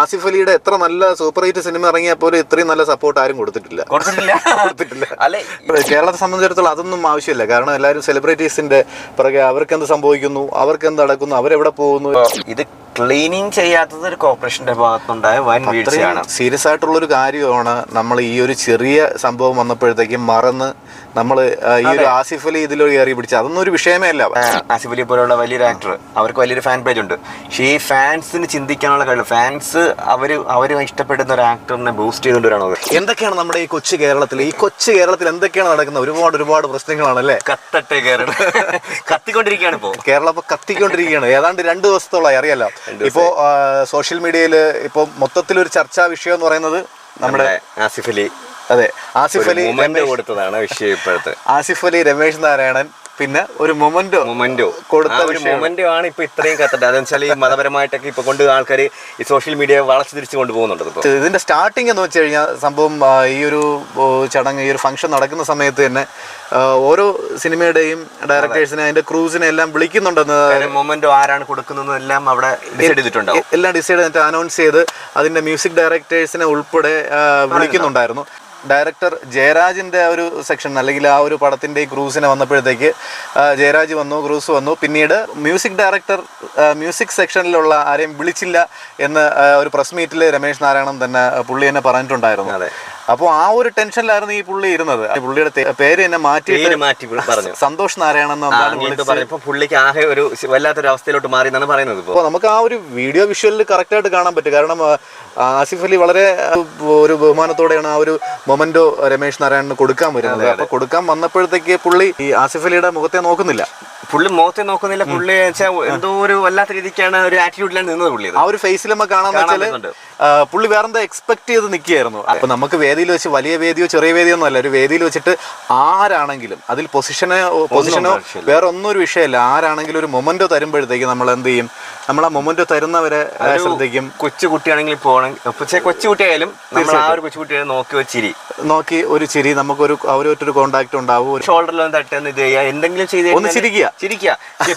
ആസിഫ് അലിയുടെ എത്ര നല്ല സൂപ്പർ ഹിറ്റ് സിനിമ ഇറങ്ങിയാൽ പോലും ഇത്രയും നല്ല സപ്പോർട്ട് ആരും കൊടുത്തിട്ടില്ല. കൊടുത്തിട്ടില്ല. കേരളത്തെ സംബന്ധിച്ചിടത്തോളം അതൊന്നും ആവശ്യമില്ല. കാരണം എല്ലാവരും സെലിബ്രിറ്റീസിന്റെ പിറകെ അവർക്ക് എന്ത് സംഭവിക്കുന്നു? അവർക്ക് എന്ത് നടക്കുന്നു? അവരെവിടെ പോകുന്നു? ഇത് ക്ലീനിങ് ചെയ്യാത്തത് ഒരു കോർപ്പറേഷന്റെ ഭാഗത്തുണ്ടായ വൻ വീഴ്ചയാണ്. സീരിയസ് ആയിട്ടുള്ള ഒരു കാര്യമാണ് നമ്മൾ ഈ ഒരു ചെറിയ സംഭവം വന്നപ്പോഴത്തേക്കും മറന്ന് നമ്മൾ ഈ ഒരു ആസിഫ് അലി ഇതിലൊരു കയറി പിടിച്ച അതൊന്നും ഒരു വിഷയമേ അല്ല. ആസിഫ് അലി പോലുള്ള വലിയൊരു ആക്ടർ അവർക്ക് വലിയൊരു ഫാൻ പേജ് ഉണ്ട്. പക്ഷേ ഈ ഫാൻസിന് ചിന്തിക്കാനുള്ള കഴിവ് ഫാൻസ് അവർ അവർ ഇഷ്ടപ്പെടുന്ന ഒരു ആക്ടറിനെ ബൂസ്റ്റ് ചെയ്തുകൊണ്ടുവരാണത് എന്തൊക്കെയാണ് നമ്മുടെ ഈ കൊച്ചു കേരളത്തിൽ ഈ കൊച്ചു കേരളത്തിൽ എന്തൊക്കെയാണ് നടക്കുന്നത്? ഒരുപാട് ഒരുപാട് പ്രശ്നങ്ങളാണ് അല്ലേ കത്തട്ടെ കേരളം. കത്തിക്കൊണ്ടിരിക്കുകയാണ് ഇപ്പോൾ കേരളം ഇപ്പൊ കത്തിക്കൊണ്ടിരിക്കുകയാണ്. ഏതാണ്ട് രണ്ട് ദിവസത്തോളമായി അറിയാലോ. ഇപ്പോ സോഷ്യൽ മീഡിയയിൽ ഇപ്പൊ മൊത്തത്തിൽ ഒരു ചർച്ചാ വിഷയം എന്ന് പറയുന്നത് നമ്മുടെ ആസിഫ് അലി. അതെ ആസിഫ് അലി കൊടുത്തതാണ് വിഷയം ഇപ്പോഴത്തെ. ആസിഫ് അലി രമേശ് നാരായണൻ പിന്നെ ഒരു മൊമെന്റോ? മൊമെന്റോ. കൊടുത്ത ഒരു മൊമെന്റോ ആണ് ഇപ്പൊ ഇത്രയും കത്തട്ടെ അതെന്ന് വെച്ചാൽ ഈ മതപരമായിട്ടൊക്കെ ഇപ്പൊ കൊണ്ട് ആൾക്കാർ ഈ സോഷ്യൽ മീഡിയ വളച്ചു തിരിച്ചു കൊണ്ടുപോകുന്നുണ്ട് ഇതിന്റെ സ്റ്റാർട്ടിംഗ് എന്ന് വെച്ച് കഴിഞ്ഞാൽ സംഭവം ഈ ഒരു ചടങ്ങ് ഈ ഒരു ഫംഗ്ഷൻ നടക്കുന്ന സമയത്ത് തന്നെ ഓരോ സിനിമയുടെയും ഡയറക്ടേഴ്സിനെ അതിന്റെ ക്രൂസിനെ എല്ലാം വിളിക്കുന്നുണ്ടെന്ന് മൊമെന്റോ ആരാണ് കൊടുക്കുന്നത് എല്ലാം അവിടെ ഡിസൈഡ് ചെയ്തിട്ടുണ്ടാവും. എല്ലാം ഡിസൈഡ് ചെയ്തിട്ട് അനൗൺസ് ചെയ്ത് അതിന്റെ മ്യൂസിക് ഡയറക്ടേഴ്സിനെ ഉൾപ്പെടെ വിളിക്കുന്നുണ്ടായിരുന്നു. ഡയറക്ടർ ജയരാജിന്റെ ആ ഒരു സെക്ഷൻ അല്ലെങ്കിൽ ആ ഒരു പടത്തിന്റെ ഈ ക്രൂസിനെ വന്നപ്പോഴത്തേക്ക് ജയരാജ് വന്നു ക്രൂസ് വന്നു പിന്നീട് മ്യൂസിക് ഡയറക്ടർ മ്യൂസിക് സെക്ഷനിലുള്ള ആരെയും വിളിച്ചില്ല എന്ന് ഒരു പ്രസ് മീറ്റിൽ രമേശ് നാരായണൻ തന്നെ പുള്ളി തന്നെ പറഞ്ഞിട്ടുണ്ടായിരുന്നു. അപ്പോൾ ആ ഒരു ടെൻഷനിലായിരുന്നു ഈ പുള്ളി ഇരുന്നത്. പുള്ളിയുടെ പേര് തന്നെ മാറ്റി മാറ്റി പറഞ്ഞു. സന്തോഷ് എന്ന് പറഞ്ഞപ്പോ പുള്ളിക്ക് ആകെ ഒരു വല്ലാത്തൊരു അവസ്ഥയിലോട്ട് മാറി എന്നാണ് പറയുന്നത് അപ്പോൾ നമുക്ക് ആ ഒരു വീഡിയോ വിഷ്വലിൽ കറക്റ്റ് ആയിട്ട് കാണാൻ പറ്റും. കാരണം ആസിഫ് അലി വളരെ ഒരു ബഹുമാനത്തോടെയാണ് ആ ഒരു മൊമെന്റോ രമേശ് നാരായണന് കൊടുക്കാൻ വരുന്നത്. അപ്പൊ കൊടുക്കാൻ വന്നപ്പോഴത്തേക്ക് പുള്ളി ഈ ആസിഫ് അലിയുടെ മുഖത്തെ നോക്കുന്നില്ല. പുള്ളി മുഖത്തെ നോക്കുന്നില്ല. പുള്ളി എന്തോ ഒരു വല്ലാത്ത രീതിക്കാണ് ഒരു ആറ്റിറ്റ്യൂഡിലാണ് നിന്നത് പുള്ളി ആ ഒരു ഫേസിൽ നമ്മൾ കാണാൻ പുള്ളി വേറെന്താ എക്സ്പെക്ട് ചെയ്ത് നിൽക്കുകയായിരുന്നു? അപ്പൊ നമുക്ക് വേദിയിൽ വെച്ച് വലിയ വേദിയോ ചെറിയ വേദിയോ ഒന്നും അല്ല. ഒരു വേദിയിൽ വെച്ചിട്ട് ആരാണെങ്കിലും അതിൽ പൊസിഷനോ പൊസിഷനോ. വേറെ ഒന്നും ഒരു വിഷയമല്ല. ആരാണെങ്കിലും ഒരു മൊമെന്റോ തരുമ്പോഴത്തേക്ക് നമ്മൾ എന്ത് ചെയ്യും? നമ്മൾ ആ മൊമെന്റോ തരുന്നവരെ ശ്രദ്ധിക്കും കൊച്ചു കുട്ടിയാണെങ്കിൽ പോകണമെങ്കിൽ കൊച്ചു കുട്ടിയായാലും നമ്മൾ ആ ഒരു കൊച്ചു കുട്ടിയെ നോക്കി വെച്ചിരി നോക്കി ഒരു ചിരി നമുക്കൊരു അവരുമായിട്ടൊരു കോണ്ടാക്ട് ഉണ്ടാവും. ഒരു ഷോൾഡറിലൊന്നും തട്ടുന്ന ഇത് ചെയ്യുക എന്തെങ്കിലും ചെയ്ത് ഒന്ന് ചിരിക്കുക. ചിരിക്കുക.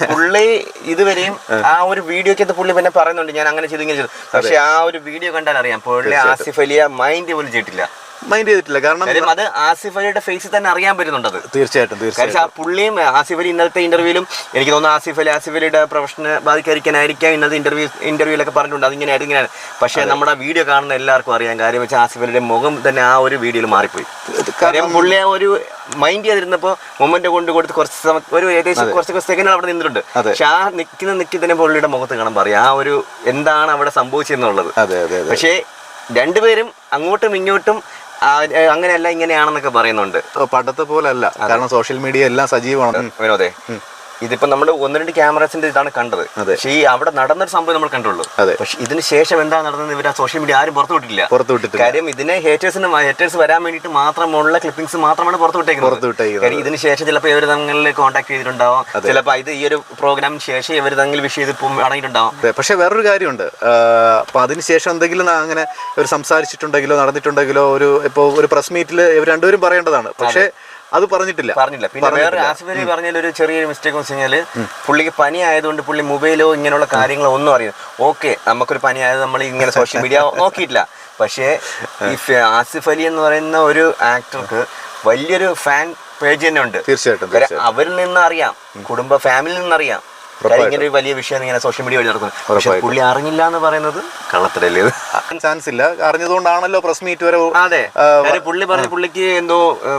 പുള്ളി ഇതുവരെയും ആ. ഒരു വീഡിയോക്കകത്ത് പുള്ളി പിന്നെ പറയുന്നുണ്ട് ഞാൻ അങ്ങനെ ചെയ്തു ഇങ്ങനെ ചെയ്തു. പക്ഷെ ആ ഒരു വീഡിയോ കണ്ടാൽ അറിയാം പുള്ളി ആസിഫ് അലിയ മൈൻഡ് പോലും ചെയ്തിട്ടില്ല. മൈൻഡ് ചെയ്തിട്ടില്ല. കാരണം അത് ആസിഫ് അലിയുടെ ഫേസിൽ തന്നെ അറിയാൻ പറ്റുന്നുണ്ട് അത്. തീർച്ചയായിട്ടും ആ പുള്ളിയും ആസിഫ് അലി ഇന്നത്തെ ഇന്റർവ്യൂലും എനിക്ക് തോന്നുന്നു ആസിഫ് അലി ആസിഫ് അലിയുടെ പ്രൊഫഷനെ ബാധിക്കാതിരിക്കാനായിരിക്കാം ഇന്നത്തെ ഇന്റർവ്യൂ ഇന്റർവ്യൂലൊക്കെ പറഞ്ഞിട്ടുണ്ട്. അതിങ്ങനെ ഇങ്ങനെയാണ്. പക്ഷേ നമ്മുടെ വീഡിയോ കാണുന്ന എല്ലാവർക്കും അറിയാം. കാര്യം വെച്ചാൽ ആസിഫ് അലിയുടെ മുഖം തന്നെ ആ ഒരു വീഡിയോയിൽ മാറിപ്പോയി. കാര്യം പുള്ളി ആ ഒരു മൈൻഡ് ചെയ്തിരുന്നപ്പോൾ മൊമെന്റ് കൊണ്ട് കൊടുത്ത് കുറച്ച് ഒരു ഏകദേശം കുറച്ച് സെക്കൻഡ് അവിടെ നിന്നിട്ടുണ്ട്. പക്ഷെ ആ നിൽക്കുന്ന നിൽക്കി തന്നെ പുള്ളിയുടെ മുഖത്ത് കാണാൻ പറയാം. ആ ഒരു എന്താണ് അവിടെ സംഭവിച്ചെന്നുള്ളത് അതെ അതെ അതെ. പക്ഷേ രണ്ടുപേരും അങ്ങോട്ടും ഇങ്ങോട്ടും അങ്ങനെയല്ല ഇങ്ങനെയാണെന്നൊക്കെ പറയുന്നുണ്ട്. പണ്ടത്തെ പോലെ അല്ല കാരണം സോഷ്യൽ മീഡിയ എല്ലാം സജീവമാണ്. വിനോദേ ഇതിപ്പോ നമ്മൾ ഒന്ന് രണ്ട് ക്യാമറസിന്റെ ഇതാണ് കണ്ടത്. അതെ. പക്ഷേ ഈ അവിടെ നടന്നൊരു സംഭവം നമ്മൾ കണ്ടുള്ളൂ. അതെ. പക്ഷെ ഇതിന് ശേഷം എന്താ നടന്നത് ഇവർ സോഷ്യൽ മീഡിയ ആരും പുറത്തു വിട്ടില്ല പുറത്തു വിട്ടിട്ടില്ല. കാര്യം ഇതിനെ ഹേറ്റേഴ്സിന് ഹേറ്റേഴ്സ് വരാൻ വേണ്ടിയിട്ട് മാത്രമുള്ള ക്ലിപ്പിംഗ്സ് മാത്രമാണ് പുറത്തു വിട്ടേക്കുന്നത്. പുറത്തു വിട്ടേക്കുന്നത്. കാര്യം ഇതിന് ശേഷം ചിലപ്പോൾ ഇവർ തങ്ങളിൽ കോൺടാക്ട് ചെയ്തിട്ടുണ്ടാവും. ചിലപ്പോൾ ഇത് ഈ ഒരു പ്രോഗ്രാമിന് ശേഷം ഇവർ തങ്ങളിൽ വിഷ് ചെയ്ത് അടങ്ങിയിട്ടുണ്ടാവും. പക്ഷെ വേറൊരു കാര്യമുണ്ട്. അപ്പൊ അതിനുശേഷം എന്തെങ്കിലും അങ്ങനെ ഒരു സംസാരിച്ചിട്ടുണ്ടെങ്കിലോ നടന്നിട്ടുണ്ടെങ്കിലോ ഒരു ഇപ്പോ ഒരു പ്രസ് മീറ്റിൽ ഇവർ രണ്ടുപേരും പറയേണ്ടതാണ്. പക്ഷെ അത് പറഞ്ഞിട്ടില്ല. പറഞ്ഞില്ല. പിന്നെ വേറെ ആസിഫ് അലി പറഞ്ഞതിൽ ഒരു ചെറിയൊരു മിസ്റ്റേക്ക് വെച്ച് കഴിഞ്ഞാൽ പുള്ളിക്ക് പനി ആയതുകൊണ്ട് പുള്ളി മൊബൈലോ ഇങ്ങനെയുള്ള കാര്യങ്ങളോ ഒന്നും അറിയാം ഓക്കെ നമുക്കൊരു പനി ആയത് നമ്മൾ ഇങ്ങനെ സോഷ്യൽ മീഡിയ നോക്കിയിട്ടില്ല. പക്ഷേ ഈ ആസിഫ് അലി എന്ന് പറയുന്ന ഒരു ആക്ടർക്ക് വലിയൊരു ഫാൻ പേജ് തന്നെ ഉണ്ട്. തീർച്ചയായിട്ടും അവരിൽ നിന്ന് അറിയാം. കുടുംബ ഫാമിലിയിൽ നിന്ന് അറിയാം. കാര്യം ഇങ്ങനെ ഒരു വലിയ വിഷയം ഇങ്ങനെ സോഷ്യൽ മീഡിയ വഴി നടക്കുന്നത് പക്ഷെ. പുള്ളി അറിഞ്ഞില്ല എന്ന് പറയുന്നത് കള്ളത്തരല്ലേ ചാൻസ് ഇല്ല. അറിഞ്ഞതുകൊണ്ടാണല്ലോ പ്രസ് മീറ്റ് വരെ അതെ. പുള്ളി പറഞ്ഞു പുള്ളിക്ക് എന്തോ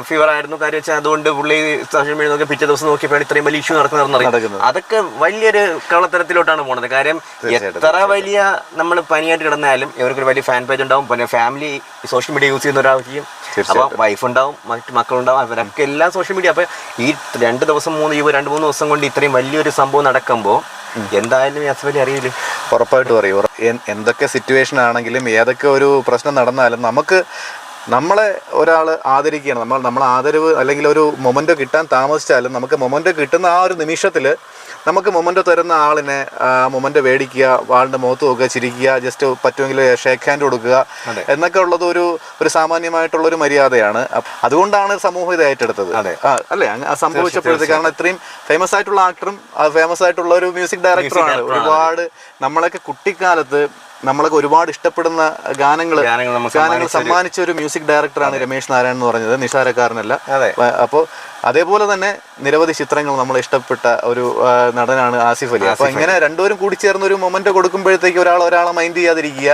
ഫീവർ ആയിരുന്നു. കാര്യം വെച്ചാൽ അതുകൊണ്ട് പുള്ളി സോഷ്യൽ മീഡിയ നോക്കി പിറ്റേ ദിവസം നോക്കിയപ്പോഴാണ് ഇത്രയും വലിയ ഇഷ്യൂ നടക്കുന്നതെന്ന് നടക്കുന്നത്. അതൊക്കെ വലിയൊരു കള്ളത്തരത്തിലോട്ടാണ് പോണത് കാര്യം എത്ര വലിയ നമ്മൾ പനിയായിട്ട് കിടന്നാലും ഇവർക്കൊരു വലിയ ഫാൻ പേജ് ഉണ്ടാവും. പിന്നെ ഫാമിലി സോഷ്യൽ മീഡിയ യൂസ് ചെയ്യുന്ന ഒരാൾക്കും അപ്പൊ വൈഫ് ഉണ്ടാവും മറ്റു മക്കളുണ്ടാവും അവരൊക്കെ എല്ലാം സോഷ്യൽ മീഡിയ അപ്പൊ ഈ രണ്ട് ദിവസം മൂന്ന് ഈ രണ്ട് മൂന്ന് ദിവസം കൊണ്ട് ഇത്രയും വലിയൊരു സംഭവം നടക്കുമ്പോൾ എന്തായാലും അസുവലി അറിയില്ല? ഉറപ്പായിട്ടും അറിയും. എന്തൊക്കെ സിറ്റുവേഷൻ ആണെങ്കിലും ഏതൊക്കെ ഒരു പ്രശ്നം നടന്നാലും നമുക്ക് നമ്മളെ ഒരാൾ ആദരിക്കുകയാണ്. നമ്മൾ നമ്മൾ ആദരവ് അല്ലെങ്കിൽ ഒരു മൊമെന്റോ കിട്ടാൻ താമസിച്ചാലും നമുക്ക് മൊമെന്റോ കിട്ടുന്ന ആ ഒരു നിമിഷത്തിൽ നമുക്ക് മൊമന്റ് തരുന്ന ആളിനെ മൊമന്റ് മേടിക്കുക ആളുടെ മുഖത്ത് നോക്കുക ചിരിക്കുക ജസ്റ്റ് പറ്റുമെങ്കിൽ ഷേക്ക് ഹാൻഡ് കൊടുക്കുക. എന്നൊക്കെ ഉള്ളത് ഒരു ഒരു സാമാന്യമായിട്ടുള്ള ഒരു മര്യാദയാണ്. അതുകൊണ്ടാണ് സമൂഹം ഇത് ഏറ്റെടുത്തത്. അതെ. അല്ലേ? സംഭവിച്ചപ്പോഴത്തേക്ക് കാരണം ഇത്രയും ഫേമസ് ആയിട്ടുള്ള ആക്ടറും ഫേമസ് ആയിട്ടുള്ള ഒരു മ്യൂസിക് ഡയറക്ടറുമാണ് ഒരുപാട് നമ്മളൊക്കെ കുട്ടിക്കാലത്ത് നമ്മളൊക്കെ ഒരുപാട് ഇഷ്ടപ്പെടുന്ന ഗാനങ്ങൾ ഗാനങ്ങൾ സമ്മാനിച്ച ഒരു മ്യൂസിക് ഡയറക്ടറാണ് രമേശ് നാരായൺ എന്ന് പറഞ്ഞത് നിഷാരക്കാരനല്ല അപ്പോൾ അതേപോലെ തന്നെ നിരവധി ചിത്രങ്ങൾ നമ്മൾ ഇഷ്ടപ്പെട്ട ഒരു നടനാണ് ആസിഫ് അലി. അപ്പോൾ ഇങ്ങനെ രണ്ടുപേരും കൂടി ചേർന്ന് ഒരു മൊമെന്റ് കൊടുക്കുമ്പോഴത്തേക്ക് ഒരാൾ ഒരാളെ മൈൻഡ് ചെയ്യാതിരിക്കുക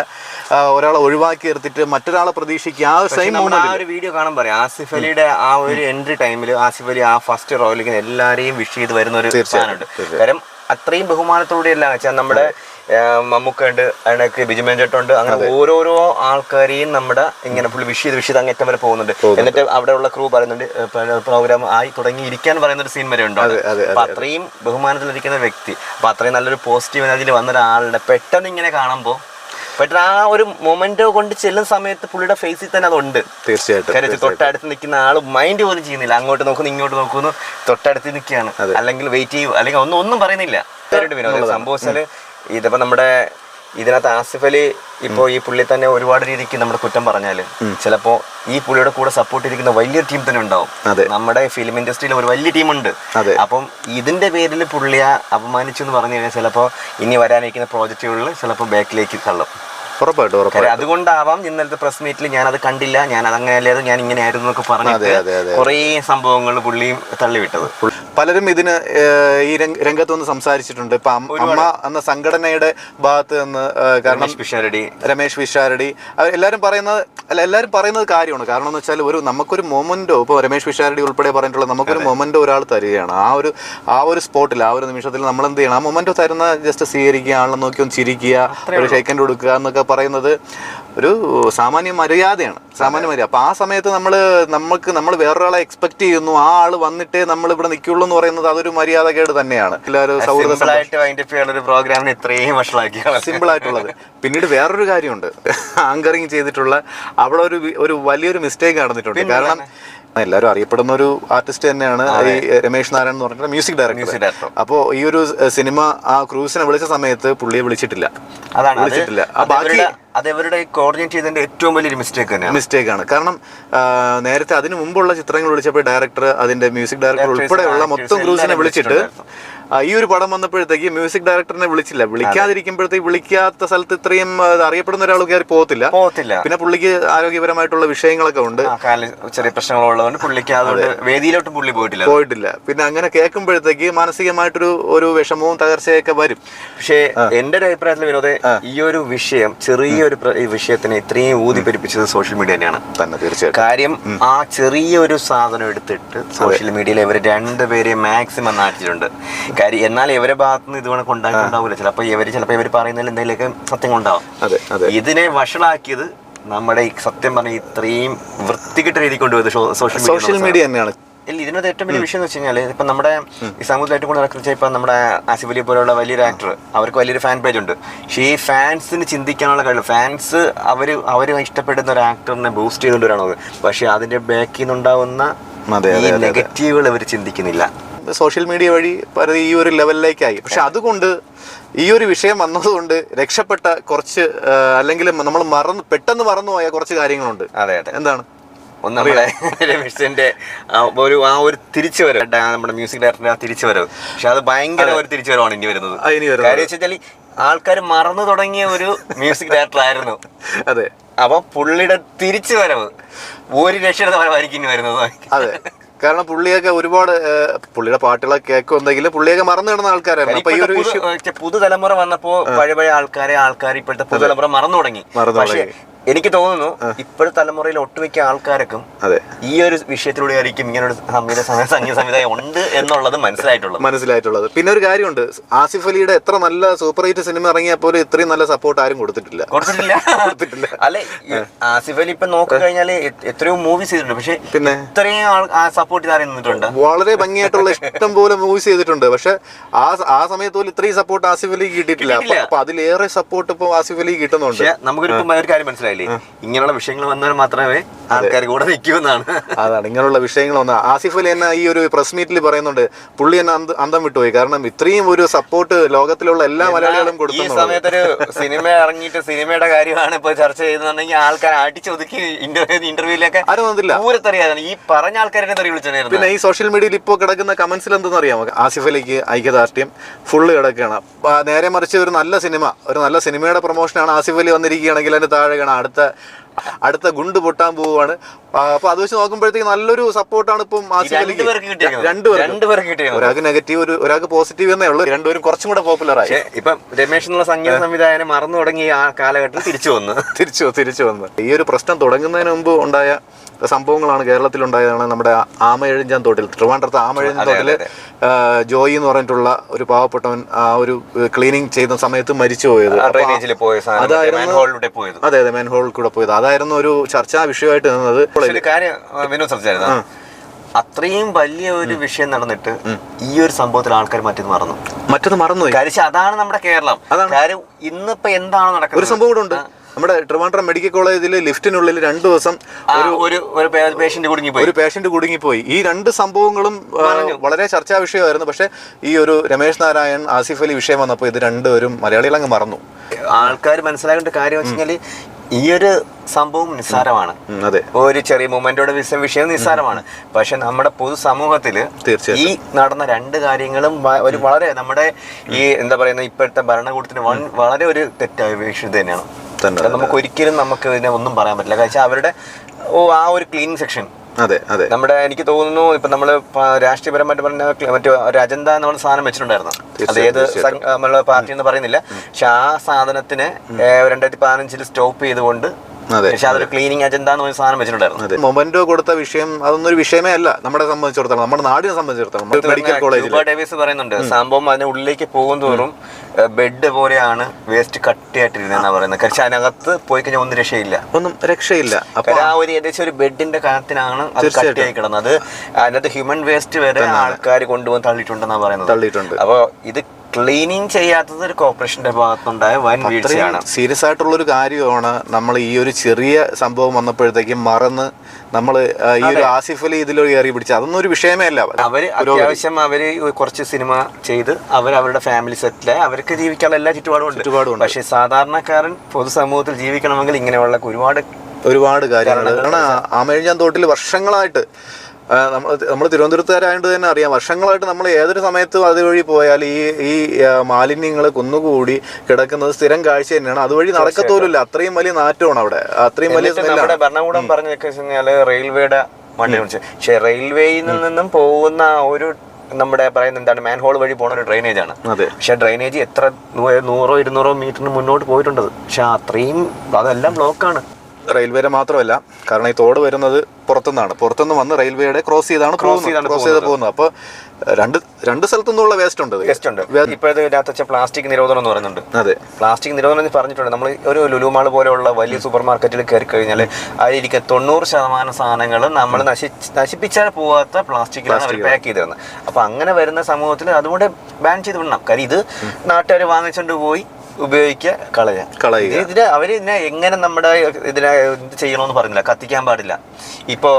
ഒരാളെ ഒഴിവാക്കി എടുത്തിട്ട് മറ്റൊരാളെ പ്രതീക്ഷിക്കുക ആ ഒരു സെയിം ആ ഒരു വീഡിയോ കാണാൻ പറയാം ആസിഫ് അലിയുടെ ആ ഒരു എൻട്രി ടൈമിൽ ആസിഫ് അലി ആ ഫസ്റ്റ് റോയിലേക്ക് എല്ലാരെയും വിഷ് ചെയ്ത് വരുന്ന ഒരു തീർച്ചയായിട്ടും കാര്യം അത്രയും ബഹുമാനത്തോടെയല്ല വെച്ചാൽ നമ്മുടെ ആ, മമ്മൂക്ക ഉണ്ട് അതിനൊക്കെ ബിജുമേൻ ചേട്ടുണ്ട് അങ്ങനെ ഓരോരോ ആൾക്കാരെയും നമ്മുടെ ഇങ്ങനെ ഫുൾ വിഷ് ചെയ്ത് വിഷ് ചെയ്ത് അങ്ങേറ്റം വരെ പോകുന്നുണ്ട്. എന്നിട്ട് അവിടെയുള്ള ക്രൂ പറയുന്നുണ്ട് പ്രോഗ്രാം ആയി തുടങ്ങി ഇരിക്കാൻ പറയുന്ന ഒരു സീൻ വരെ ഉണ്ട് അപ്പൊ അത്രയും ബഹുമാനത്തിലിരിക്കുന്ന വ്യക്തി അപ്പൊ അത്രയും നല്ലൊരു പോസിറ്റീവ് എനർജിയിൽ വന്ന ഒരാളുടെ പെട്ടെന്ന് ഇങ്ങനെ കാണുമ്പോൾ പെട്ടെന്ന് ആ ഒരു മൊമെന്റോ കൊണ്ട് ചെല്ലുന്ന സമയത്ത് പുള്ളിയുടെ ഫേസിൽ തന്നെ അതുണ്ട്. തീർച്ചയായിട്ടും തൊട്ടടുത്ത് നിൽക്കുന്ന ആൾ മൈൻഡ് പോലും ചെയ്യുന്നില്ല. അങ്ങോട്ട് നോക്കുന്നു ഇങ്ങോട്ട് നോക്കുന്നു തൊട്ടടുത്ത് നിൽക്കുകയാണ്. അല്ലെങ്കിൽ വെയിറ്റ് ചെയ്യും അല്ലെങ്കിൽ ഒന്നും ഒന്നും പറയുന്നില്ല. സംഭവിച്ചാൽ ഇതിപ്പോ നമ്മുടെ ഇതിനകത്ത് ആസിഫ് അലി ഇപ്പോ ഈ പുള്ളി തന്നെ ഒരുപാട് രീതിക്ക് നമ്മുടെ കുറ്റം പറഞ്ഞാൽ ചിലപ്പോ ഈ പുള്ളിയുടെ കൂടെ സപ്പോർട്ട് ചെയ്തിരിക്കുന്ന വലിയൊരു ടീം തന്നെ ഉണ്ടാവും. നമ്മുടെ ഫിലിം ഇൻഡസ്ട്രിയിൽ ഒരു വലിയ ടീമുണ്ട് അതെ. അപ്പം ഇതിന്റെ പേരിൽ പുള്ളിയെ അപമാനിച്ചു എന്ന് പറഞ്ഞു കഴിഞ്ഞാൽ ചിലപ്പോ ഇനി വരാനിരിക്കുന്ന പ്രോജക്റ്റുകളിൽ ചിലപ്പോൾ ബാക്കിലേക്ക് തള്ളും ഉറപ്പായിട്ടും ഉറപ്പായിട്ടും. അതുകൊണ്ടാവാം ഇന്നലത്തെ പ്രസ് മീറ്റിൽ ഞാൻ അത് കണ്ടില്ല ഞാൻ അത് അങ്ങനെയല്ല ഞാൻ ഇങ്ങനെ ആയിരുന്നു എന്നൊക്കെ പറഞ്ഞു. കുറേ സംഭവങ്ങൾ പുള്ളിയും തള്ളിവിട്ടത്. പലരും ഇതിന് ഈ രംഗ- രംഗത്ത് നിന്ന് സംസാരിച്ചിട്ടുണ്ട്. ഇപ്പൊ അമ്മ എന്ന സംഘടനയുടെ ഭാഗത്ത് നിന്ന് കാരണം രമേശ് പിഷാരടി. രമേശ് വിഷാരടി എല്ലാവരും പറയുന്നത് അല്ല എല്ലാവരും പറയുന്നത് കാര്യമാണ്. കാരണം എന്ന് വെച്ചാൽ ഒരു നമുക്കൊരു മൊമെന്റോ ഇപ്പോൾ രമേശ് വിഷാരടി ഉൾപ്പെടെ പറഞ്ഞിട്ടുള്ള നമുക്കൊരു മൊമെന്റോ ഒരാൾ തരികയാണ്. ആ ഒരു ആ ഒരു സ്പോട്ടിൽ ആ ഒരു നിമിഷത്തിൽ നമ്മൾ എന്ത് ചെയ്യണം? ആ മൊമെന്റോ തരുന്ന ജസ്റ്റ് സ്വീകരിക്കുക ആളെ നോക്കി ഒന്ന് ചിരിക്കുക ഒരു ഷെയ്ക്കൻഡ് കൊടുക്കുക എന്നൊക്കെ പറയുന്നത് ഒരു സാമാന്യ മര്യാദയാണ് സാമാന്യ മര്യാദ. അപ്പൊ ആ സമയത്ത് നമ്മൾ നമുക്ക് നമ്മൾ വേറൊരാളെ എക്സ്പെക്ട് ചെയ്യുന്നു ആ ആൾ വന്നിട്ടേ നമ്മൾ ഇവിടെ നിൽക്കുള്ളൂ എന്ന് പറയുന്നത് അതൊരു മര്യാദകേട് തന്നെയാണ്. എല്ലാവരും സൗഹൃദ പ്രോഗ്രാമിന് ഇത്രയും സിമ്പിൾ ആയിട്ടുള്ളത്. പിന്നീട് വേറൊരു കാര്യമുണ്ട്. ആങ്കറിങ് ചെയ്തിട്ടുള്ള അവിടെ ഒരു ഒരു വലിയൊരു മിസ്റ്റേക്ക് നടന്നിട്ടുണ്ട്. കാരണം എല്ലാവരും അറിയപ്പെടുന്ന ഒരു ആർട്ടിസ്റ്റ് തന്നെയാണ് ഈ രമേശ് നാരായൺ എന്ന് പറഞ്ഞ മ്യൂസിക് ഡയറക്ടർ അപ്പോൾ ഈ ഒരു സിനിമ ആ ക്രൂസിനെ വിളിച്ച സമയത്ത് പുള്ളിയെ വിളിച്ചിട്ടില്ല. അതാണ്. വിളിച്ചിട്ടില്ല. ആ ബാക്കി അതവരുടെ അവരുടെ കോർഡിനേറ്റ് ചെയ്തതിന്റെ ഏറ്റവും വലിയൊരു മിസ്റ്റേക്ക് തന്നെയാണ്. മിസ്റ്റേക്ക് ആണ്. കാരണം നേരത്തെ അതിനു മുമ്പുള്ള ചിത്രങ്ങൾ വിളിച്ചപ്പോൾ ഡയറക്ടർ അതിന്റെ മ്യൂസിക് ഡയറക്ടർ ഉൾപ്പെടെയുള്ള മൊത്തം ക്രൂസിനെ വിളിച്ചിട്ട് ഈ ഒരു പടം വന്നപ്പോഴത്തേക്ക് മ്യൂസിക് ഡയറക്ടറിനെ വിളിച്ചില്ല. വിളിക്കാതിരിക്കുമ്പോഴത്തേക്ക് വിളിക്കാത്ത സ്ഥലത്ത് ഇത്രയും അറിയപ്പെടുന്ന ഒരാൾ കയറി പോകത്തില്ല. പോകത്തില്ല. പിന്നെ പുള്ളിക്ക് ആരോഗ്യപരമായിട്ടുള്ള വിഷയങ്ങളൊക്കെ ഉണ്ട്. ചെറിയ പ്രശ്നങ്ങളുള്ളതുകൊണ്ട് പുള്ളിക്ക് വേദിയിലോട്ടും പുള്ളി പോയിട്ടില്ല. പോയിട്ടില്ല. പിന്നെ അങ്ങനെ കേൾക്കുമ്പോഴത്തേക്ക് മാനസികമായിട്ടൊരു ഒരു വിഷമവും തകർച്ചയൊക്കെ വരും. പക്ഷേ എന്റെ ഒരു അഭിപ്രായത്തിൽ വിനോദ ഈ ഒരു വിഷയം ചെറിയൊരു ഈ വിഷയത്തിനെ ഇത്രയും ഊതിപ്പെരിപ്പിച്ചത് സോഷ്യൽ മീഡിയ തന്നെയാണ് തന്നെ തീർച്ചയായിട്ടും. കാര്യം ആ ചെറിയ ഒരു സാധനം എടുത്തിട്ട് സോഷ്യൽ മീഡിയയിൽ ഇവർ രണ്ടുപേരെയും മാക്സിമം നാട്ടിലുണ്ട് കാര്യം എന്നാൽ ഇവരെ ഭാഗത്ത് നിന്ന് ഇതുകൊണ്ട് കൊണ്ടാക്കിണ്ടാവില്ല ചിലപ്പോൾ ഇവർ ചിലപ്പോൾ ഇവർ പറയുന്നതിൽ എന്തെങ്കിലുമൊക്കെ സത്യം ഉണ്ടാവും. ഇതിനെ വഷളാക്കിയത് നമ്മുടെ ഈ സത്യം പറഞ്ഞ ഇത്രയും വൃത്തികെട്ട രീതി കൊണ്ടുപോയത് സോഷ്യൽ മീഡിയ തന്നെയാണ്. ഇല്ല ഇതിനകത്ത് ഏറ്റവും വലിയ വിഷയം എന്ന് വെച്ച് കഴിഞ്ഞാൽ ഇപ്പം നമ്മുടെ ഈ സമൂഹത്തിലായിട്ട് കൂടെ നടക്കുന്ന ഇപ്പം നമ്മുടെ ആസിഫലി അലി പോലുള്ള വലിയൊരു ആക്ടർ അവർക്ക് വലിയൊരു ഫാൻ പേജ് ഉണ്ട്. പക്ഷേ ഈ ഫാൻസിന് ചിന്തിക്കാനുള്ള കഴിവ് ഫാൻസ് അവർ അവർ ഇഷ്ടപ്പെടുന്ന ഒരു ആക്ടറിനെ ബൂസ്റ്റ് ചെയ്തുകൊണ്ടുവരാണത് പക്ഷേ അതിന്റെ ബാക്കിൽ നിന്നുണ്ടാവുന്ന നെഗറ്റീവുകൾ അവർ ചിന്തിക്കുന്നില്ല. സോഷ്യൽ മീഡിയ വഴി പല ഈ ഒരു ലെവലിലേക്കായി പക്ഷെ അതുകൊണ്ട് ഈ ഒരു വിഷയം വന്നതുകൊണ്ട് രക്ഷപ്പെട്ട കുറച്ച് അല്ലെങ്കിൽ നമ്മൾ മറന്ന് പെട്ടെന്ന് മറന്നുപോയ കുറച്ച് കാര്യങ്ങളുണ്ട്. അതെ അതെ. എന്താണ്? ഒന്ന് നമ്മുടെ രമേശിന്റെ ഒരു ആ ഒരു തിരിച്ചു വരവ് നമ്മുടെ മ്യൂസിക് ഡയറക്ടറിന്റെ ആ തിരിച്ചു വരവ് പക്ഷെ അത് ഭയങ്കര ഒരു തിരിച്ചു വരവാണ് ഇനി വരുന്നത്. കാര്യം വെച്ചാൽ ആൾക്കാർ മറന്നു തുടങ്ങിയ ഒരു മ്യൂസിക് ഡയറക്ടർ ആയിരുന്നു. അതെ. അപ്പൊ പുള്ളിയുടെ തിരിച്ചു വരവ് ഒരു രക്ഷയുടെ വരവായിരിക്കും ഇനി വരുന്നത്. അതെ. കാരണം പുള്ളിയൊക്കെ ഒരുപാട് പുള്ളിയുടെ പാട്ടുകളൊക്കെ കേൾക്കുന്നെങ്കിൽ പുള്ളിയൊക്കെ മറന്നു കിടന്ന ആൾക്കാരായിരുന്നു. അപ്പൊ ഈ ഒരു പുതുതലമുറ വന്നപ്പോ പഴയ പഴയ ആൾക്കാരെ ആൾക്കാർ ഇപ്പോഴത്തെ പുതുതലമുറ മറന്നു തുടങ്ങി. പക്ഷേ എനിക്ക് തോന്നുന്നു ഇപ്പോഴത്തെ തലമുറയിൽ ഒട്ടുമിക്ക ആൾക്കാർക്കും അതെ. ഈ ഒരു വിഷയത്തിലൂടെ ആയിരിക്കും ഇങ്ങനെ ഒരു സംഗീത സംഗീത സംവിധായം ഉണ്ട് എന്നുള്ളത് മനസ്സിലായിട്ടുള്ളത്. മനസ്സിലായിട്ടുള്ളത്. പിന്നെ ഒരു കാര്യമുണ്ട്. ആസിഫ് അലിയുടെ എത്ര നല്ല സൂപ്പർ ഹിറ്റ് സിനിമ ഇറങ്ങിയ ഇറങ്ങിയപ്പോൾ ഇത്രയും നല്ല സപ്പോർട്ട് ആരും കൊടുത്തിട്ടില്ല. കൊടുത്തിട്ടില്ല. അല്ലെ ആസിഫ് അലി ഇപ്പൊ നോക്കി കഴിഞ്ഞാൽ എത്രയോ മൂവീസ് ചെയ്തിട്ടുണ്ട്. പക്ഷെ പിന്നെ? ഇത്രയും സപ്പോർട്ട് ആരും നിന്നിട്ടുണ്ട്? വളരെ ഭംഗിയായിട്ടുള്ള ഇഷ്ടം പോലെ മൂവീസ് ചെയ്തിട്ടുണ്ട്. പക്ഷെ ആ ആ സമയത്ത് പോലും ഇത്രയും സപ്പോർട്ട് ആസിഫ് അലി കിട്ടിയിട്ടില്ല. അപ്പൊ- അതിലേറെ സപ്പോർട്ട് ഇപ്പൊ ആസിഫ് അലി കിട്ടുന്നുണ്ട്. നമുക്ക് നമുക്കൊരു ഒരു കാര്യം മനസ്സിലായി. മനസ്സിലായില്ലേ? ഇങ്ങനെയുള്ള വിഷയങ്ങൾ വന്നാൽ മാത്രമേ ആൾക്കാർ കൂടെ നിൽക്കൂ എന്നാണ് അതാണ് ഇങ്ങനെയുള്ള വിഷയങ്ങൾ ഒന്ന് ആസിഫ് അലി എന്ന ഈ ഒരു പ്രസ് മീറ്റിൽ പറയുന്നുണ്ട് പുള്ളി എന്നെ അന്ത- വിട്ടുപോയി. കാരണം ഇത്രയും ഒരു സപ്പോർട്ട് ലോകത്തിലുള്ള എല്ലാ മലയാളികളും ഈ കൊടുത്തു സമയത്തൊരു സിനിമ ഇറങ്ങിയിട്ട് സിനിമയുടെ കാര്യമാണ് ഇപ്പൊ ചർച്ച ചെയ്തെന്നുണ്ടെങ്കിൽ ആൾക്കാർ അടിച്ചൊതുക്കി ഇന്റർവ്യൂ ഇന്റർവ്യൂലൊക്കെ ആരും വന്നില്ല പൂരത്തറിയാതെ ഈ പറഞ്ഞ ആൾക്കാരെ തെറി വിളിച്ചു പിന്നെ ഈ സോഷ്യൽ മീഡിയയിൽ ഇപ്പോൾ കിടക്കുന്ന കമന്റ്സിൽ എന്തെന്ന് അറിയാമോ? ആസിഫ് അലിക്ക് ഐക്യദാർഢ്യം ഫുള്ള് കിടക്കുകയാണ്. നേരെ മറിച്ച് ഒരു നല്ല സിനിമ ഒരു നല്ല സിനിമയുടെ പ്രൊമോഷനാണ് ആസിഫ് അലി വന്നിരിക്കുകയാണെങ്കിൽ അതിന്റെ താഴെ കാണാം. അടുത്ത അടുത്ത ഗുണ്ട് പൊട്ടാൻ പോവുകയാണ്. അപ്പൊ അത് വെച്ച് നോക്കുമ്പോഴത്തേക്ക് നല്ലൊരു സപ്പോർട്ടാണ് ഇപ്പം രണ്ടുപേർക്ക് ഒരാൾക്ക് നെഗറ്റീവ് ഒരു ഒരാൾക്ക് പോസിറ്റീവ് എന്നേ ഉള്ളൂ. രണ്ടുപേരും കുറച്ചും കൂടെ പോപ്പുലർ ആയി. ഇപ്പം രമേഷ് എന്നുള്ള സംഗീത സംവിധായകനെ മറന്നു തുടങ്ങി ആ കാലഘട്ടത്തിൽ തിരിച്ചു വന്നു. തിരിച്ചു തിരിച്ചു വന്നു. ഈ ഒരു പ്രശ്നം തുടങ്ങുന്നതിന് മുമ്പ് ഉണ്ടായ സംഭവങ്ങളാണ് കേരളത്തിൽ കേരളത്തിലുണ്ടായതാണ് നമ്മുടെ ആമയഴിഞ്ചാൻ തോട്ടിൽ ട്രിവാൻഡ്രത്ത് ആമയഴിഞ്ചാൻ തോട്ടിൽ ജോയി എന്ന് പറഞ്ഞിട്ടുള്ള ഒരു പാവപ്പെട്ടവൻ ആ ഒരു ക്ലീനിങ് ചെയ്യുന്ന സമയത്ത് മരിച്ചു പോയത്. അതായിരുന്നു- അതെ അതെ മാൻഹോളിൽ കൂടെ പോയത്. അതായിരുന്നു ഒരു ചർച്ചാ വിഷയമായിട്ട് നിന്നത്. അത്രയും വലിയ ഒരു വിഷയം നടന്നിട്ട് ഈ ഒരു സംഭവത്തിൽ ആൾക്കാർ മറ്റൊന്ന് മറന്നു. മറ്റൊന്ന് മറന്നു കാര്യം അതാണ് നമ്മുടെ കേരളം. കാര്യം ഇന്നിപ്പോ നടക്കുന്നത് ഒരു സംഭവം കൂടെ ഉണ്ട്. നമ്മുടെ ട്രിവാൻഡ്രം മെഡിക്കൽ കോളേജിൽ ലിഫ്റ്റിനുള്ളിൽ രണ്ടു ദിവസം ഒരു ഒരു പേഷ്യന്റ് കുടുങ്ങിപ്പോയി. ഒരു പേഷ്യന്റ് കുടുങ്ങിപ്പോയി. ഈ രണ്ട് സംഭവങ്ങളും വളരെ ചർച്ചാ വിഷയമായിരുന്നു. പക്ഷെ ഈ ഒരു രമേശ് നാരായൺ ആസിഫ് അലി വിഷയം വന്നപ്പോൾ ഇത് രണ്ടുപേരും മലയാളികൾ അങ്ങ് മറന്നു. ആൾക്കാർ മനസ്സിലാക്കേണ്ട കാര്യം വെച്ച് കഴിഞ്ഞാൽ ഈ ഒരു സംഭവം നിസ്സാരമാണ്. അതെ. ഒരു ചെറിയ മൊമെന്റോടെ വിഷയം വിഷയം നിസ്സാരമാണ്. പക്ഷെ നമ്മുടെ പൊതുസമൂഹത്തിൽ തീർച്ചയായിട്ടും. ഈ നടന്ന രണ്ട് കാര്യങ്ങളും ഒരു വളരെ നമ്മുടെ ഈ എന്താ പറയുന്ന ഇപ്പോഴത്തെ ഭരണകൂടത്തിന് വളരെ ഒരു തെറ്റായ വിഷയം തന്നെയാണ്. നമുക്ക് ഒരിക്കലും നമുക്ക് ഇതിനെ ഒന്നും പറയാൻ പറ്റില്ല. കാരണം അവരുടെ ഓ ആ ഒരു ക്ലീനിങ് സെക്ഷൻ അതെ അതെ. നമ്മുടെ എനിക്ക് തോന്നുന്നു ഇപ്പൊ നമ്മൾ രാഷ്ട്രീയപരമായിട്ട് പറഞ്ഞ മറ്റേ ഒരു അജണ്ട നമ്മൾ സാധനം വെച്ചിട്ടുണ്ടായിരുന്നു. അത് ഏത് നമ്മളെ പാർട്ടി എന്ന് പറയുന്നില്ല പക്ഷെ ആ സാധനത്തിന് രണ്ടായിരത്തി പതിനഞ്ചിൽ സ്റ്റോപ്പ് ചെയ്തുകൊണ്ട് പക്ഷെ അതൊരു ക്ലീനിങ് അജണ്ട എന്ന് പറഞ്ഞ സാധനം വെച്ചിട്ടുണ്ടായിരുന്നു. മൊമെന്റോ കൊടുത്ത വിഷയം അതൊന്നൊരു ഒരു വിഷയമേ അല്ല. നമ്മളെ സംബന്ധിച്ചിടത്തോളം നമ്മുടെ നാടിനെ സംബന്ധിച്ചിടത്തോളം. മെഡിക്കൽ കോളേജിൽ ഡേവിസ് പറയുന്നുണ്ട്. സംഭവം അതിന്റെ ഉള്ളിലേക്ക് പോകും തോറും ബെഡ് പോലെയാണ് വേസ്റ്റ് കട്ടിയായിട്ടിരുന്നെന്നാ പറയുന്നത്. പക്ഷെ അതിനകത്ത് പോയി കഴിഞ്ഞാൽ ഒന്നും രക്ഷയില്ല. ഒന്നും രക്ഷയില്ല. അപ്പൊ ആ ഒരു ഏകദേശം ഒരു ബെഡിന്റെ കനത്തിനാണ് അത് കട്ടിയായി കിടന്നത്. അതിനകത്ത് ഹ്യൂമൻ വേസ്റ്റ് വരെ ആൾക്കാർ കൊണ്ടുപോകാൻ തള്ളിയിട്ടുണ്ടെന്നാ പറയുന്നത്. തള്ളിയിട്ടുണ്ട്. അപ്പൊ ഇത് ക്ലീനിങ് ചെയ്യാത്തത് ഒരു കോർപ്പറേഷന്റെ ഭാഗത്തുണ്ടായ വൻ വീഴ്ചയാണ്. സീരിയസ് ആയിട്ടുള്ള ഒരു കാര്യമാണ് നമ്മൾ ഈ ഒരു ചെറിയ സംഭവം വന്നപ്പോഴത്തേക്കും മറന്ന് നമ്മൾ ഈ ഒരു ആസിഫ് അലി ഇതിൽ കയറി പിടിച്ച അതൊന്നും ഒരു വിഷയമേ അല്ല. അവർ അത്യാവശ്യം അവർ കുറച്ച് സിനിമ ചെയ്ത് അവർ അവരുടെ ഫാമിലി സെറ്റിലായി അവർക്ക് ജീവിക്കാനുള്ള എല്ലാ ചുറ്റുപാടും ഉണ്ട് ചുറ്റുപാടുമുണ്ട്. പക്ഷെ സാധാരണക്കാരൻ പൊതുസമൂഹത്തിൽ ജീവിക്കണമെങ്കിൽ ഇങ്ങനെയുള്ള ഒരുപാട് ഒരുപാട് കാര്യങ്ങൾ കാരണം ആമഴിഞ്ഞാൻ തോട്ടിൽ വർഷങ്ങളായിട്ട് നമ്മൾ നമ്മൾ തിരുവനന്തപുരത്തുകാരായത് തന്നെ അറിയാം. വർഷങ്ങളായിട്ട് നമ്മൾ ഏതൊരു സമയത്തും അതുവഴി പോയാൽ ഈ ഈ മാലിന്യങ്ങൾ കുന്നുകൂടി കിടക്കുന്നത് സ്ഥിരം കാഴ്ച തന്നെയാണ്. അതുവഴി നടക്കത്തോലുമില്ല അത്രയും വലിയ നാറ്റമാണ് അവിടെ. അത്രയും വലിയ നമ്മുടെ ഭരണകൂടം പറഞ്ഞു കഴിഞ്ഞാൽ റെയിൽവേയുടെ മണ്ണിനെ കുറിച്ച്. പക്ഷെ റെയിൽവേയിൽ നിന്നും പോകുന്ന ഒരു നമ്മുടെ പറയുന്ന എന്താണ് മാൻഹോൾ വഴി പോണ ഒരു ഡ്രെയിനേജ് ആണ് അതെ. പക്ഷെ ഡ്രെയിനേജ് എത്ര നൂറോ ഇരുന്നൂറോ മീറ്ററിന് മുന്നോട്ട് പോയിട്ടുണ്ട്. പക്ഷെ അത്രയും അതെല്ലാം ബ്ലോക്കാണ്. റെയിൽവേയുടെ മാത്രമല്ല കാരണം ഈ തോട് വരുന്നത് പുറത്തുനിന്നാണ്. പുറത്തുനിന്ന് വന്ന് റെയിൽവേയുടെ ക്രോസ് ചെയ്താണ് ക്രോസ് ചെയ്താണ് ക്രോസ് ചെയ്ത് പോകുന്നത്. അപ്പോൾ രണ്ട് രണ്ട് സ്ഥലത്തുനിന്നുള്ള വേസ്റ്റ് ഉണ്ട് വേസ്റ്റ് ഉണ്ട്. ഇപ്പോഴത്തെ ഇതിനകത്ത് പ്ലാസ്റ്റിക് നിരോധനം എന്ന് പറയുന്നുണ്ട്. അതെ. പ്ലാസ്റ്റിക് നിരോധനം എന്ന് പറഞ്ഞിട്ടുണ്ട്. നമ്മൾ ഒരു ലുലുമാൾ പോലെയുള്ള വലിയ സൂപ്പർ മാർക്കറ്റിൽ കയറി കഴിഞ്ഞാൽ അതിലിരിക്കുന്ന തൊണ്ണൂറ് ശതമാനം സാധനങ്ങൾ നമ്മൾ നശി നശിപ്പിച്ചാൽ പോവാത്ത പ്ലാസ്റ്റിക്കിലാണ് അവർ പാക്ക് ചെയ്ത് തരുന്നത് അപ്പൊ അങ്ങനെ വരുന്ന സമൂഹത്തിൽ അതുകൂടെ ബാൻ ചെയ്ത് വിടണം. കാര്യം ഇത് നാട്ടുകാർ വാങ്ങിച്ചുകൊണ്ട് പോയി. ഉപയോഗിക്കുക കളയുക. കളയുക. ഇത് ഇതിന് അവർ ഇതിനെ എങ്ങനെ നമ്മുടെ ഇതിനെ എന്ത് ചെയ്യണമെന്ന് പറഞ്ഞില്ല കത്തിക്കാൻ പാടില്ല. ഇപ്പോ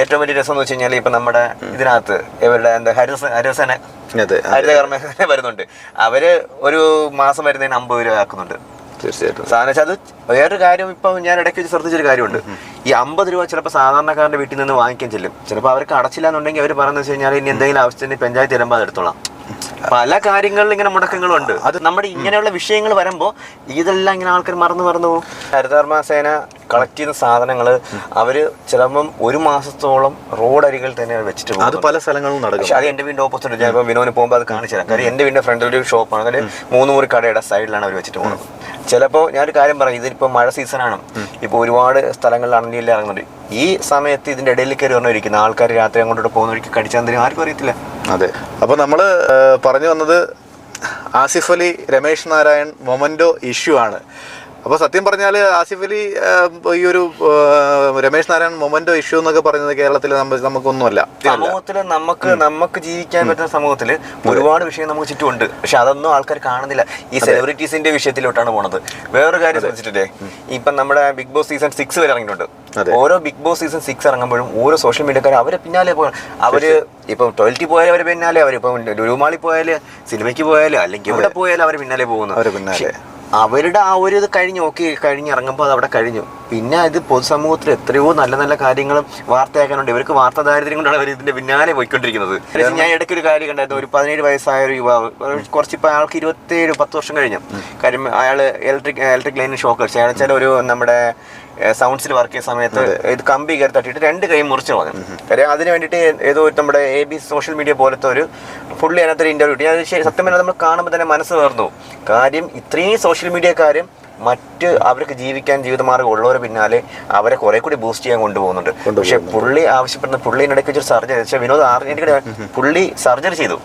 ഏറ്റവും വലിയ രസം എന്ന് വെച്ച് കഴിഞ്ഞാൽ ഇപ്പൊ നമ്മുടെ ഇതിനകത്ത് ഇവരുടെ എന്താ ഹരിസ ഹരിസന ഹരിതകർമ്മസേന ഹരിതകർമ്മ വരുന്നുണ്ട്. അവർ ഒരു മാസം വരുന്നതിന് അമ്പത് രൂപ ആക്കുന്നുണ്ട്. തീർച്ചയായിട്ടും. സാധനം അത് വേറൊരു കാര്യം ഇപ്പൊ ഞാൻ ഇടയ്ക്ക് വെച്ച് ശ്രദ്ധിച്ചൊരു കാര്യമുണ്ട്. ഈ അമ്പത് രൂപ ചിലപ്പോൾ സാധാരണക്കാരന്റെ വീട്ടിൽ നിന്ന് വാങ്ങിക്കാൻ ചെല്ലും. ചിലപ്പോൾ അവർക്ക് അടച്ചില്ല എന്നുണ്ടെങ്കിൽ അവർ പറയുന്നത് വെച്ച് കഴിഞ്ഞാൽ ഇനി എന്തെങ്കിലും ആവശ്യത്തിന് പഞ്ചായത്ത് തരുമ്പോൾ അത് എടുത്തോളാം. പല കാര്യങ്ങളിലും ഇങ്ങനെ മുടക്കങ്ങളുണ്ട് അത് നമ്മുടെ ഇങ്ങനെയുള്ള വിഷയങ്ങൾ വരുമ്പോൾ ഇതെല്ലാം ഇങ്ങനെ ആൾക്കാർ മറന്നു മറന്നു പോകും. ഹരിതകർമ്മ സേന കളക്ട് ചെയ്യുന്ന സാധനങ്ങൾ അവർ ചിലപ്പം ഒരു മാസത്തോളം റോഡ് അരികിൽ തന്നെ വെച്ചിട്ട് പോകും. അത് പല സ്ഥലങ്ങളും നടക്കും. പക്ഷെ അത് എന്റെ വീടിന്റെ ഓപ്പോസിറ്റ് ഞാൻ ഇപ്പൊ വിനോദിന് പോകുമ്പോൾ അത് കാണിച്ചു തരാം. കാര്യം എന്റെ വീടിന്റെ ഫ്രണ്ടിൽ ഒരു ഷോപ്പാണ് അതിൽ മൂന്ന് മുറി കടയുടെ സൈഡിലാണ് അവർ വെച്ചിട്ട് പോകുന്നത്. ചിലപ്പോൾ ഞാനൊരു കാര്യം പറയാം. ഇതിപ്പോ മഴ സീസണാണ് ഇപ്പൊ ഒരുപാട് സ്ഥലങ്ങളിൽ അണലിയിൽ ഇറങ്ങുന്നുണ്ട്. ഈ സമയത്ത് ഇതിന്റെ ഇടയിൽ കയറി വന്നിരിക്കുന്ന ആൾക്കാർ രാത്രി അങ്ങോട്ടോട്ട് പോകുന്ന വഴിക്ക് കടിച്ചാൽ ആർക്കും അറിയത്തില്ല. അതെ. അപ്പോൾ നമ്മൾ പറഞ്ഞു വന്നത് ആസിഫ് അലി രമേശ് നാരായൺ മൊമന്റോ ഇഷ്യൂ ആണ്. അപ്പോൾ സത്യം പറഞ്ഞാൽ ആസിഫ് അലി ഈ ഒരു രമേശ് നാരായൺ മൊമെന്റോ ഇഷ്യൂ എന്നൊക്കെ പറയുന്നത് കേരളത്തിൽ നമുക്കൊന്നുമല്ല. സമൂഹത്തിൽ നമുക്ക് നമുക്ക് ജീവിക്കാൻ പറ്റുന്ന സമൂഹത്തിൽ ഒരുപാട് വിഷയം നമുക്ക് ചുറ്റുമുണ്ട്. പക്ഷെ അതൊന്നും ആൾക്കാർ കാണുന്നില്ല. ഈ സെലിബ്രിറ്റീസിന്റെ വിഷയത്തിലോട്ടാണ് പോണത്. വേറൊരു കാര്യം ശ്രദ്ധിച്ചിട്ടില്ലേ ഇപ്പൊ നമ്മുടെ ബിഗ് ബോസ് സീസൺ സിക്സ് വരെ ഇറങ്ങിയിട്ടുണ്ട്. ഓരോ ബിഗ് ബോസ് സീസൺ സിക്സ് ഇറങ്ങുമ്പോഴും ഓരോ സോഷ്യൽ മീഡിയക്കാർ അവരെ പിന്നാലെ പോകണം അവർ ഇപ്പൊ ടോയ്ലറ്റിൽ പോയാലും അവർ പിന്നാലെ അവരിപ്പോ ലുലുമാളി പോയാൽ സിനിമയ്ക്ക് പോയാലും അല്ലെങ്കിൽ എവിടെ പോയാലും അവർ പിന്നാലെ പോകുന്നു. അവരെ പിന്നാലെ. അവരുടെ ആ ഒരു ഇത് കഴിഞ്ഞു ഓക്കെ കഴിഞ്ഞ് ഇറങ്ങുമ്പോൾ അത് അവിടെ കഴിഞ്ഞു. പിന്നെ ഇത് പൊതുസമൂഹത്തിൽ എത്രയോ നല്ല നല്ല കാര്യങ്ങളും വാർത്തയാക്കാനുണ്ട്. ഇവർക്ക് വാർത്താ ദാരിദ്ര്യം കൊണ്ടാണ് അവർ ഇതിന്റെ പിന്നാലെ പോയിക്കൊണ്ടിരിക്കുന്നത്. ഞാൻ ഇടയ്ക്ക് ഒരു കാര്യം കണ്ടായിരുന്നു. ഒരു പതിനേഴ് വയസ്സായ ഒരു യുവാവ് കുറച്ചിപ്പോൾ അയാൾക്ക് ഇരുപത്തേഴ് പത്ത് വർഷം കഴിഞ്ഞു. കാര്യം അയാൾ ഇലക്ട്രിക് ഇലക്ട്രിക് ലൈനിന് ഷോക്ക് അടിച്ചു അയാൾ വെച്ചാൽ ഒരു നമ്മുടെ സൗണ്ട്സിൽ വർക്ക് ചെയ്യുന്ന സമയത്ത് ഇത് കമ്പി കയറി തട്ടിയിട്ട് രണ്ട് കൈ മുറിച്ച് കളഞ്ഞു. കാര്യം അതിന് വേണ്ടിയിട്ട് ഏതോ ഒരു നമ്മുടെ എ ബി സോഷ്യൽ മീഡിയ പോലത്തെ ഒരു പുള്ളി അതിനകത്തൊരു ഇന്റർവ്യൂ കിട്ടി അത് സത്യം പറഞ്ഞാൽ നമ്മൾ കാണുമ്പോൾ തന്നെ മനസ്സ് വേർന്നു കാര്യം ഇത്രയും സോഷ്യൽ മീഡിയക്കാരും മറ്റ് അവർക്ക് ജീവിക്കാൻ ജീവിതമാർഗം ഉള്ളവരെ പിന്നാലെ അവരെ കുറെ കൂടി ബൂസ്റ്റ് ചെയ്യാൻ കൊണ്ടുപോകുന്നുണ്ട്. പക്ഷെ പുള്ളി ആവശ്യപ്പെടുന്ന പുള്ളിനിടയ്ക്ക് വെച്ചൊരു സർജറി പക്ഷേ വിനോദ് ആർജിയുടെ പുള്ളി സർജറി ചെയ്തു.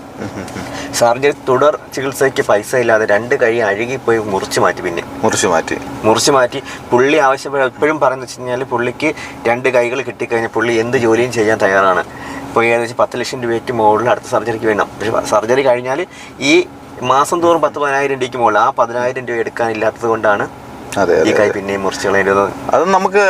സർജറി തുടർ ചികിത്സയ്ക്ക് പൈസ ഇല്ലാതെ രണ്ട് കൈ അഴുകിപ്പോയി മുറിച്ചു മാറ്റി പിന്നെ. മുറിച്ചു മാറ്റി. മുറിച്ചു മാറ്റി. പുള്ളി ആവശ്യപ്പെട്ട എപ്പോഴും പറയുന്നത് വെച്ച് കഴിഞ്ഞാൽ പുള്ളിക്ക് രണ്ട് കൈകൾ കിട്ടിക്കഴിഞ്ഞാൽ പുള്ളി എന്ത് ജോലിയും ചെയ്യാൻ തയ്യാറാണ്. ഇപ്പോൾ ഏകദേശം പത്ത് ലക്ഷം രൂപയ്ക്ക് മുകളിൽ അടുത്ത സർജറിക്ക് വേണം. പക്ഷേ സർജറി കഴിഞ്ഞാൽ ഈ മാസം തോറും പത്ത് പതിനായിരം രൂപയ്ക്ക് മുകളിൽ. ആ പതിനായിരം രൂപ എടുക്കാനില്ലാത്തത് കൊണ്ടാണ് ഈ അതെ കൈ പിന്നെയും അത് നമുക്ക്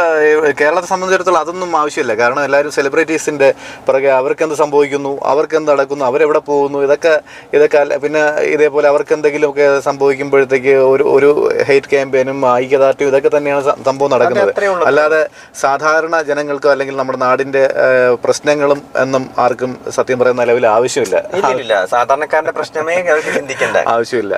കേരളത്തെ സംബന്ധിച്ചിടത്തോളം അതൊന്നും ആവശ്യമില്ല. കാരണം എല്ലാവരും സെലിബ്രിറ്റീസിന്റെ പിറകെ അവർക്ക് എന്ത് സംഭവിക്കുന്നു അവർക്ക് എന്ത് നടക്കുന്നു അവരെവിടെ പോകുന്നു ഇതൊക്കെ ഇതൊക്കെ പിന്നെ ഇതേപോലെ അവർക്ക് എന്തെങ്കിലുമൊക്കെ സംഭവിക്കുമ്പോഴത്തേക്ക് ഒരു ഒരു ഹെയ്റ്റ് ക്യാമ്പയിനും ഐക്യദാർഢ്യവും ഇതൊക്കെ തന്നെയാണ് സംഭവം നടക്കുന്നത്. അല്ലാതെ സാധാരണ ജനങ്ങൾക്കോ അല്ലെങ്കിൽ നമ്മുടെ നാടിന്റെ പ്രശ്നങ്ങളും എന്നും ആർക്കും സത്യം പറയുന്ന നിലവിൽ ആവശ്യമില്ല. സാധാരണക്കാരന്റെ പ്രശ്നമേ ചിന്തിക്കണ്ട. ആവശ്യമില്ല.